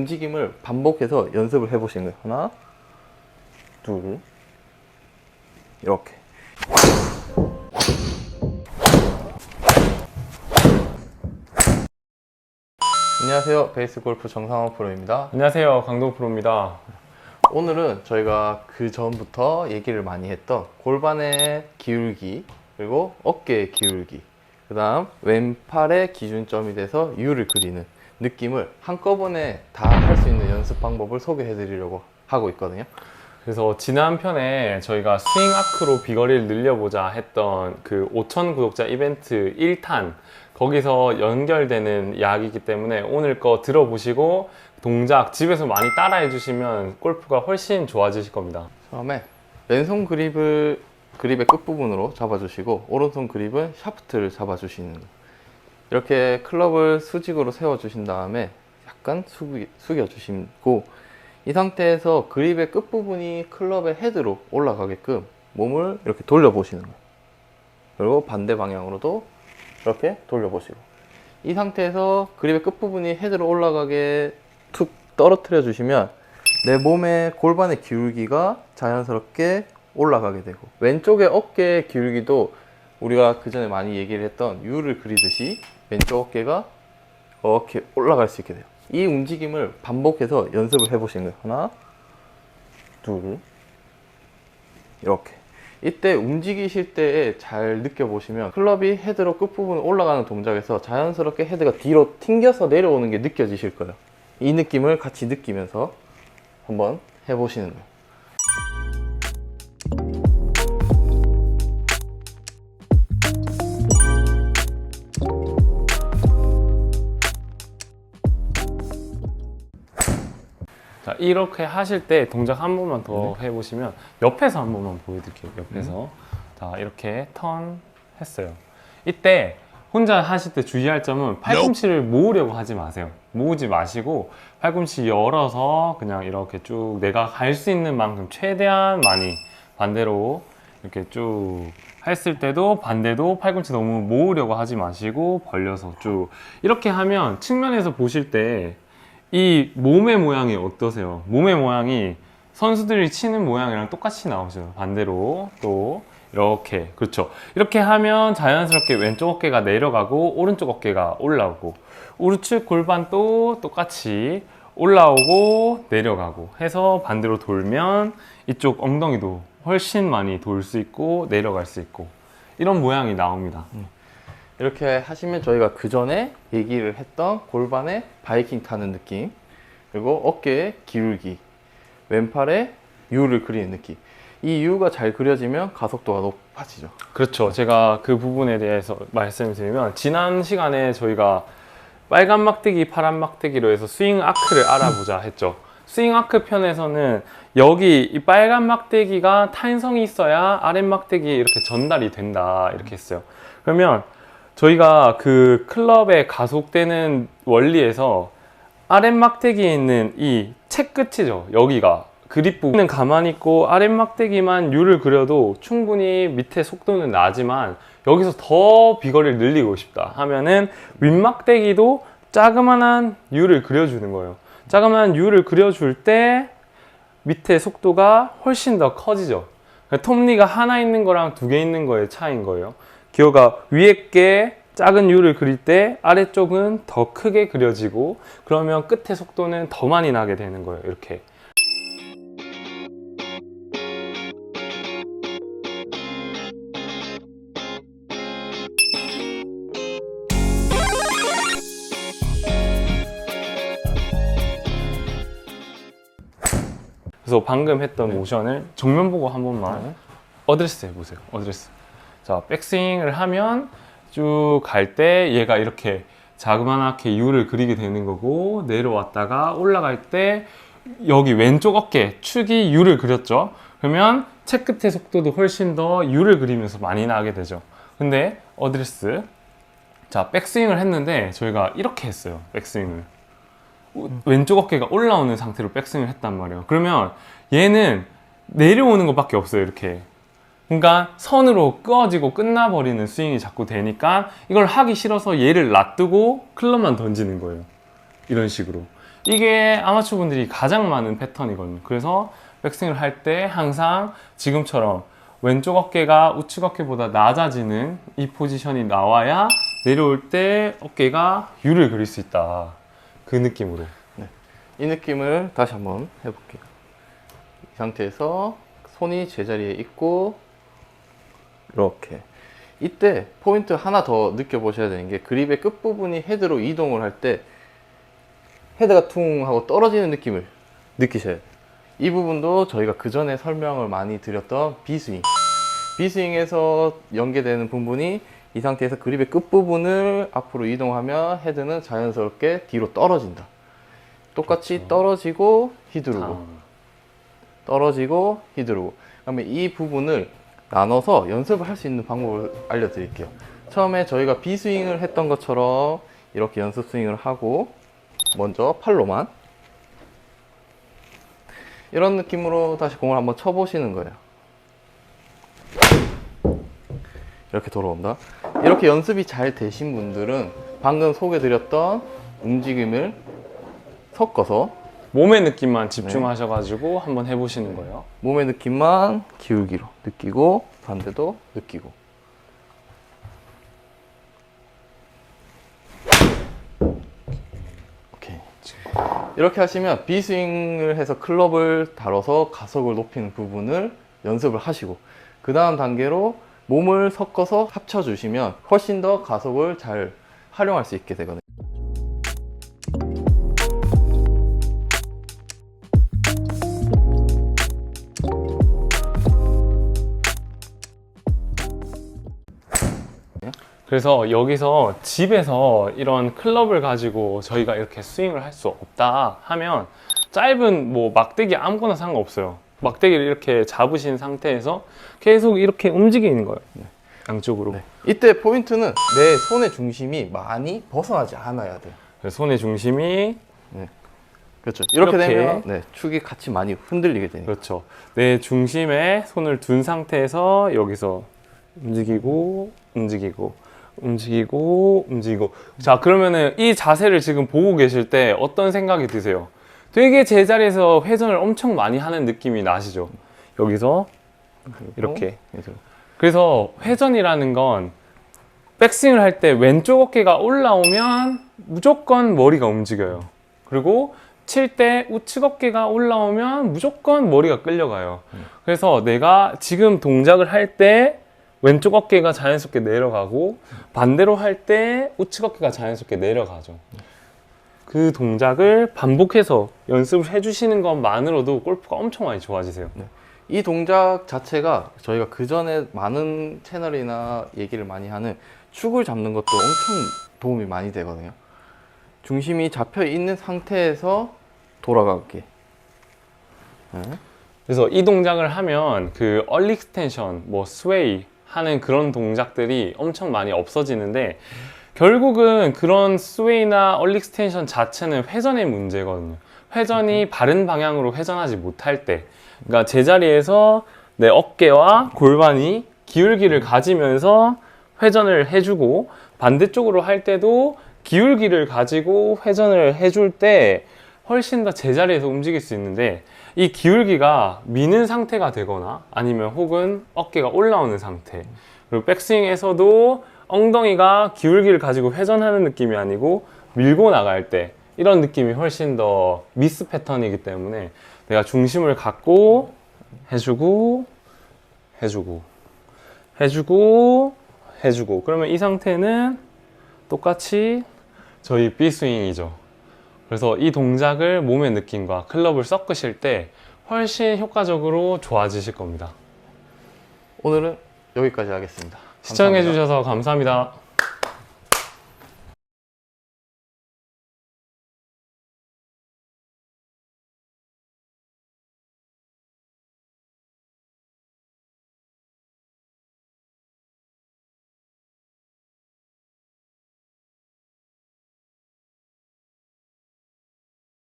움직임을 반복해서 연습을 해보시는 거예요. 하나, 둘, 이렇게. 안녕하세요. 베이스 골프 정상원 프로입니다. 안녕하세요 강동 프로입니다 오늘은 저희가 그 전부터 얘기를 많이 했던 골반의 기울기 그리고 어깨의 기울기 그 다음 왼팔의 기준점이 돼서 U를 그리는 느낌을 한꺼번에 다 할 수 있는 연습 방법을 소개해 드리려고 하고 있거든요 그래서 지난 편에 저희가 스윙 아크로 비거리를 늘려보자 했던 그 5천 구독자 이벤트 1탄 거기서 연결되는 이야기이기 때문에 오늘 거 들어보시고 동작 집에서 많이 따라해 주시면 골프가 훨씬 좋아지실 겁니다 처음에 왼손 그립을 그립의 끝부분으로 잡아주시고 오른손 그립은 샤프트를 잡아주시는 거. 이렇게 클럽을 수직으로 세워주신 다음에 약간 숙이, 숙여 주시고 이 상태에서 그립의 끝부분이 클럽의 헤드로 올라가게끔 몸을 이렇게 돌려보시는 거예요. 그리고 반대 방향으로도 이렇게 돌려보시고 이 상태에서 그립의 끝부분이 헤드로 올라가게 툭 떨어뜨려 주시면 내 몸의 골반의 기울기가 자연스럽게 올라가게 되고 왼쪽의 어깨의 기울기도 우리가 그 전에 많이 얘기를 했던 U를 그리듯이 왼쪽 어깨가 이렇게 올라갈 수 있게 돼요. 이 움직임을 반복해서 연습을 해보시는 거예요. 하나, 둘, 이렇게. 이때 움직이실 때에 잘 느껴보시면 클럽이 헤드로 끝부분 올라가는 동작에서 자연스럽게 헤드가 뒤로 튕겨서 내려오는 게 느껴지실 거예요. 이 느낌을 같이 느끼면서 한번 해보시는 거예요. 이렇게 하실 때 동작 한 번만 더 해보시면 옆에서 한 번만 보여드릴게요 옆에서. 자 이렇게 턴 했어요. 이때 혼자 하실 때 주의할 점은 팔꿈치를 모으려고 하지 마세요. 모으지 마시고 팔꿈치 열어서 그냥 이렇게 쭉 내가 갈 수 있는 만큼 최대한 많이 반대로 이렇게 쭉 했을 때도 반대도 팔꿈치 너무 모으려고 하지 마시고 벌려서 쭉. 이렇게 하면 측면에서 보실 때 이 몸의 모양이 어떠세요? 몸의 모양이 선수들이 치는 모양이랑 똑같이 나오죠. 반대로 또 이렇게 그렇죠. 이렇게 하면 자연스럽게 왼쪽 어깨가 내려가고 오른쪽 어깨가 올라오고 우측 골반도 똑같이 올라오고 내려가고 해서 반대로 돌면 이쪽 엉덩이도 훨씬 많이 돌 수 있고 내려갈 수 있고 이런 모양이 나옵니다. 이렇게 하시면 저희가 그 전에 얘기를 했던 골반의 바이킹 타는 느낌, 그리고 어깨의 기울기, 왼팔의 U를 그리는 느낌. 이 U가 잘 그려지면 가속도가 높아지죠. 그렇죠. 제가 그 부분에 대해서 말씀드리면 지난 시간에 저희가 빨간 막대기, 파란 막대기로 해서 스윙 아크를 알아보자 했죠. 스윙 아크 편에서는 여기 이 빨간 막대기가 탄성이 있어야 아랫 막대기에 이렇게 전달이 된다 이렇게 했어요. 그러면 저희가 그 클럽에 가속되는 원리에서 아랫 막대기에 있는 이 책 끝이죠. 여기가 그립 부분은 가만히 있고 아랫 막대기만 U를 그려도 충분히 밑에 속도는 나지만 여기서 더 비거리를 늘리고 싶다 하면은 윗막대기도 자그만한 U를 그려주는 거예요. 자그만한 U를 그려줄 때 밑에 속도가 훨씬 더 커지죠. 그러니까 톱니가 하나 있는 거랑 두 개 있는 거의 차이인 거예요. 기어가 위에 게 작은 U를 그릴 때 아래쪽은 더 크게 그려지고 그러면 끝에 속도는 더 많이 나게 되는 거예요. 이렇게. 그래서 방금 했던 모션을 정면 보고 한 번만 네. 어드레스 해보세요. 어드레스. 자, 백스윙을 하면 쭉 갈 때 얘가 이렇게 자그마하게 U를 그리게 되는 거고 내려왔다가 올라갈 때 여기 왼쪽 어깨 축이 U를 그렸죠. 그러면 채 끝의 속도도 훨씬 더 U를 그리면서 많이 나게 되죠. 근데 어드레스 자 백스윙을 했는데 저희가 이렇게 했어요. 백스윙을 왼쪽 어깨가 올라오는 상태로 백스윙을 했단 말이에요. 그러면 얘는 내려오는 것밖에 없어요. 이렇게 그러니까 선으로 끄어지고 끝나버리는 스윙이 자꾸 되니까 이걸 하기 싫어서 얘를 놔두고 클럽만 던지는 거예요. 이런 식으로. 이게 아마추어 분들이 가장 많은 패턴이거든요. 그래서 백스윙을 할 때 항상 지금처럼 왼쪽 어깨가 우측 어깨보다 낮아지는 이 포지션이 나와야 내려올 때 어깨가 U를 그릴 수 있다. 그 느낌으로. 이 느낌을 다시 한번 해볼게요. 이 상태에서 손이 제자리에 있고 이렇게 이때 포인트 하나 더 느껴보셔야 되는 게 그립의 끝부분이 헤드로 이동을 할 때 헤드가 퉁 하고 떨어지는 느낌을 느끼셔야 돼요. 이 부분도 저희가 그 전에 설명을 많이 드렸던 비스윙. 비스윙에서 연계되는 부분이 이 상태에서 그립의 끝부분을 앞으로 이동하면 헤드는 자연스럽게 뒤로 떨어진다. 똑같이 그렇죠. 떨어지고 휘두르고 다음. 떨어지고 휘두르고 그러면 이 부분을 나눠서 연습을 할 수 있는 방법을 알려드릴게요. 처음에 저희가 비스윙을 했던 것처럼 이렇게 연습 스윙을 하고 먼저 팔로만 이런 느낌으로 다시 공을 한번 쳐보시는 거예요. 이렇게 돌아온다. 이렇게 연습이 잘 되신 분들은 방금 소개드렸던 움직임을 섞어서 몸의 느낌만 집중하셔가지고 한번 해보시는 거예요. 몸의 느낌만 기울기로 느끼고 반대도 느끼고. 오케이. 이렇게 하시면 비스윙을 해서 클럽을 다뤄서 가속을 높이는 부분을 연습을 하시고 그 다음 단계로 몸을 섞어서 합쳐 주시면 훨씬 더 가속을 잘 활용할 수 있게 되거든요 그래서 여기서 집에서 이런 클럽을 가지고 저희가 이렇게 스윙을 할 수 없다 하면 짧은 뭐 막대기 아무거나 상관없어요. 막대기를 이렇게 잡으신 상태에서 계속 이렇게 움직이는 거예요. 양쪽으로. 네. 이때 포인트는 내 손의 중심이 많이 벗어나지 않아야 돼요 그래서 손의 중심이 그렇죠. 이렇게, 이렇게. 되면 네, 축이 같이 많이 흔들리게 되니까. 그렇죠. 내 중심에 손을 둔 상태에서 여기서 움직이고 움직이고 움직이고 움직이고 자 그러면은 이 자세를 지금 보고 계실 때 어떤 생각이 드세요? 되게 제자리에서 회전을 엄청 많이 하는 느낌이 나시죠? 여기서 이렇게. 그래서 그래서 회전이라는 건 백스윙을 할 때 왼쪽 어깨가 올라오면 무조건 머리가 움직여요. 그리고 칠때 우측 어깨가 올라오면 무조건 머리가 끌려가요. 그래서 내가 지금 동작을 할 때 왼쪽 어깨가 자연스럽게 내려가고 반대로 할 때 우측 어깨가 자연스럽게 내려가죠. 그 동작을 반복해서 연습을 해주시는 것만으로도 골프가 엄청 많이 좋아지세요. 이 동작 자체가 저희가 그 전에 많은 채널이나 얘기를 많이 하는 축을 잡는 것도 엄청 도움이 많이 되거든요. 중심이 잡혀 있는 상태에서 돌아가게. 네. 그래서 이 동작을 하면 그 얼리 익스텐션, 뭐 스웨이 하는 그런 동작들이 엄청 많이 없어지는데 결국은 그런 스웨이나 얼리 익스텐션 자체는 회전의 문제거든요. 회전이 바른 방향으로 회전하지 못할 때, 그러니까 제자리에서 내 어깨와 골반이 기울기를 가지면서 회전을 해주고 반대쪽으로 할 때도 기울기를 가지고 회전을 해줄 때 훨씬 더 제자리에서 움직일 수 있는데 이 기울기가 미는 상태가 되거나 아니면 혹은 어깨가 올라오는 상태. 그리고 백스윙에서도 엉덩이가 기울기를 가지고 회전하는 느낌이 아니고 밀고 나갈 때 이런 느낌이 훨씬 더 미스 패턴이기 때문에 내가 중심을 갖고 해주고 해주고 해주고 해주고. 그러면 이 상태는 똑같이 저희 B스윙이죠 그래서 이 동작을 몸의 느낌과 클럽을 섞으실 때 훨씬 효과적으로 좋아지실 겁니다 오늘은 여기까지 하겠습니다. 시청해 감사합니다. 주셔서 감사합니다